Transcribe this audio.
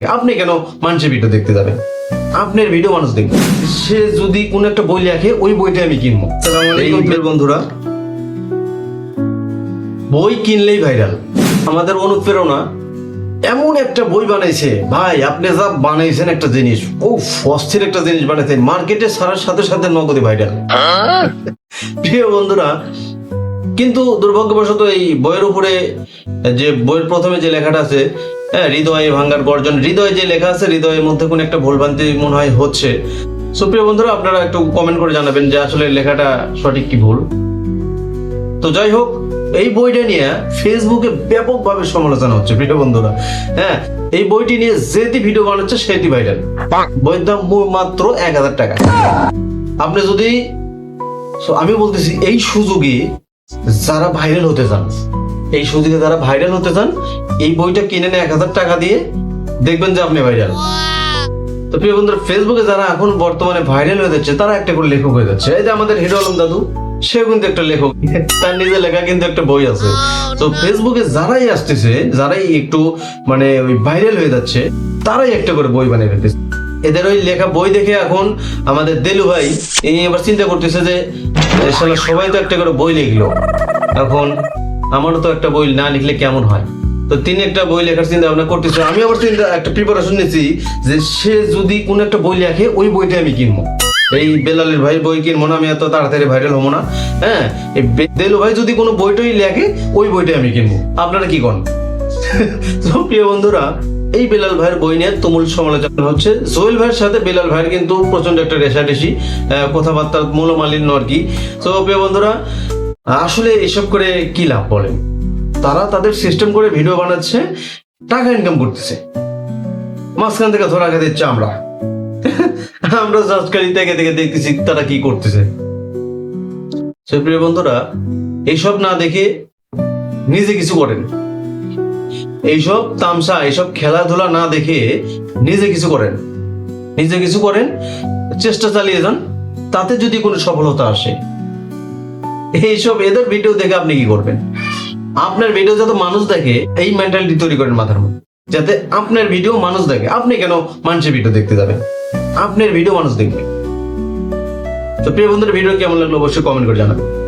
আপনি কেন মানুষের ভিডিও দেখতে যাবেন? আপনার ভিডিও মানুষ দেখবে। সে যদি কোন একটা বই লেখে ওই বইটা আমি কিনবো। বন্ধুরা। বই কিনলেই ভাইরাল আমাদের অনুপ্রেরণা এমন একটা বই বানাইছে ভাই আপনি যা বানাইছেন একটা জিনিস ও অস্থির একটা জিনিস বানাইছেন মার্কেটে ছাড়ার সাথে সাথে নগদে ভাইরাল প্রিয় বন্ধুরা কিন্তু দুর্ভাগ্যবশত এই বইয়ের উপরে, যে বইয়ের প্রথমে যে লেখাটা আছে হ্যাঁ হৃদয়ে ভাঙ্গার গর্জন, হৃদয়ে যে লেখা আছে, হৃদয়ের মধ্যে কোন একটা ভুলভ্রান্তি মনে হয় হচ্ছে। সুপ্রিয় বন্ধুরা, আপনারা একটু কমেন্ট করে জানাবেন যে আসলে লেখাটা সঠিক কি ভুল। তো যাই হোক, এই বইটা নিয়ে ফেসবুকে ব্যাপকভাবে সমালোচনা হচ্ছে, প্রিয় বন্ধুরা। হ্যাঁ এই বইটি নিয়ে যেটি ভিডিও বানাচ্ছে সেটি ভাইরাল বইয়ের দাম মাত্র এক হাজার টাকা। আপনি যদি আমি বলতেছি, এই সুযোগে যারা ভাইরাল হতে চান, এই সুযোগে যারা ভাইরাল হতে চান, এই বইটা কিনে নেন এক হাজার টাকা দিয়ে দেখবেন যে আপনি ভাইরাল তো প্রিয় বন্ধুরা ফেসবুকে যারা এখন বর্তমানে ভাইরাল হয়ে যাচ্ছে, তারা একটা করে লেখক হয়ে যাচ্ছে। এই যে আমাদের হিরো আলম দাদু, সেও কিন্তু একটা লেখক। তার নিজে লেখা কিন্তু একটা বই আছে। তো ফেসবুকে যারাই আসতেছে, যারাই একটু মানে ওই ভাইরাল হয়ে যাচ্ছে, তারাই একটা করে বই বানিয়ে ফেলতেছে। এদের ওই লেখা বই দেখে এখন আমাদের দেলু ভাই এই এবার চিন্তা করতেছে যে সবাই তো একটা করে বই লিখলো। এখন আমারও তো একটা বই না লিখলে কেমন হয়? তো তিনি একটা বই লেখার চিন্তা ভাবনা করতেছে, আমি আবার চিন্তা একটা প্রিপারেশন নিচ্ছি যে সে যদি কোন একটা বই লেখে, ওই বইটা আমি কিনবো। এই বেলালের ভাই বই কিনবো না, আমি এত তাড়াতাড়ি ভাইরাল হব না। হ্যাঁ এই দেলু ভাই যদি কোনো বইটাই লেখে, ওই বইটা আমি কিনবো। আপনারা কি করেন প্রিয় বন্ধুরা এই বেলাল ভাইয়ের বই নিয়ে তুমুল সমালোচনা হচ্ছে। জোয়েল ভাইয়ের সাথে বেলাল ভাইয়ের কিন্তু প্রচণ্ড একটা রেশারেশি আহ, কথাবার্তার মূলমালিন্য আর কি। তো বন্ধুরা আসলে এসব করে কি লাভ বলেন? তারা তাদের সিস্টেম করে ভিডিও বানাচ্ছে টাকা ইনকাম করতেছে। মাঝখান থেকে ধরা খেতে দিচ্ছে আমরা। আমরা সাবস্ক্রাইব থেকে থেকে দেখতেছি তারা কি করতেছে। প্রিয় বন্ধুরা এইসব না দেখে নিজে কিছু করেন। এইসব তামসা, এইসব খেলাধুলা না দেখে নিজে কিছু করেন। নিজে কিছু করেন, চেষ্টা চালিয়ে যান, তাতে যদি কোনো সফলতা আসে। এইসব, এদের ভিডিও দেখে আপনি কি করবেন? আপনার ভিডিও যাতে মানুষ দেখে, এই মেন্টালিটি তৈরি করেন মাথার মধ্যে। যাতে আপনার ভিডিও মানুষ দেখে। আপনি কেন মানুষের ভিডিও দেখতে যাবেন? আপনার ভিডিও মানুষ দেখবে। তো প্রিয় বন্ধুদের ভিডিও কেমন লাগল অবশ্যই কমেন্ট করে জানাবেন।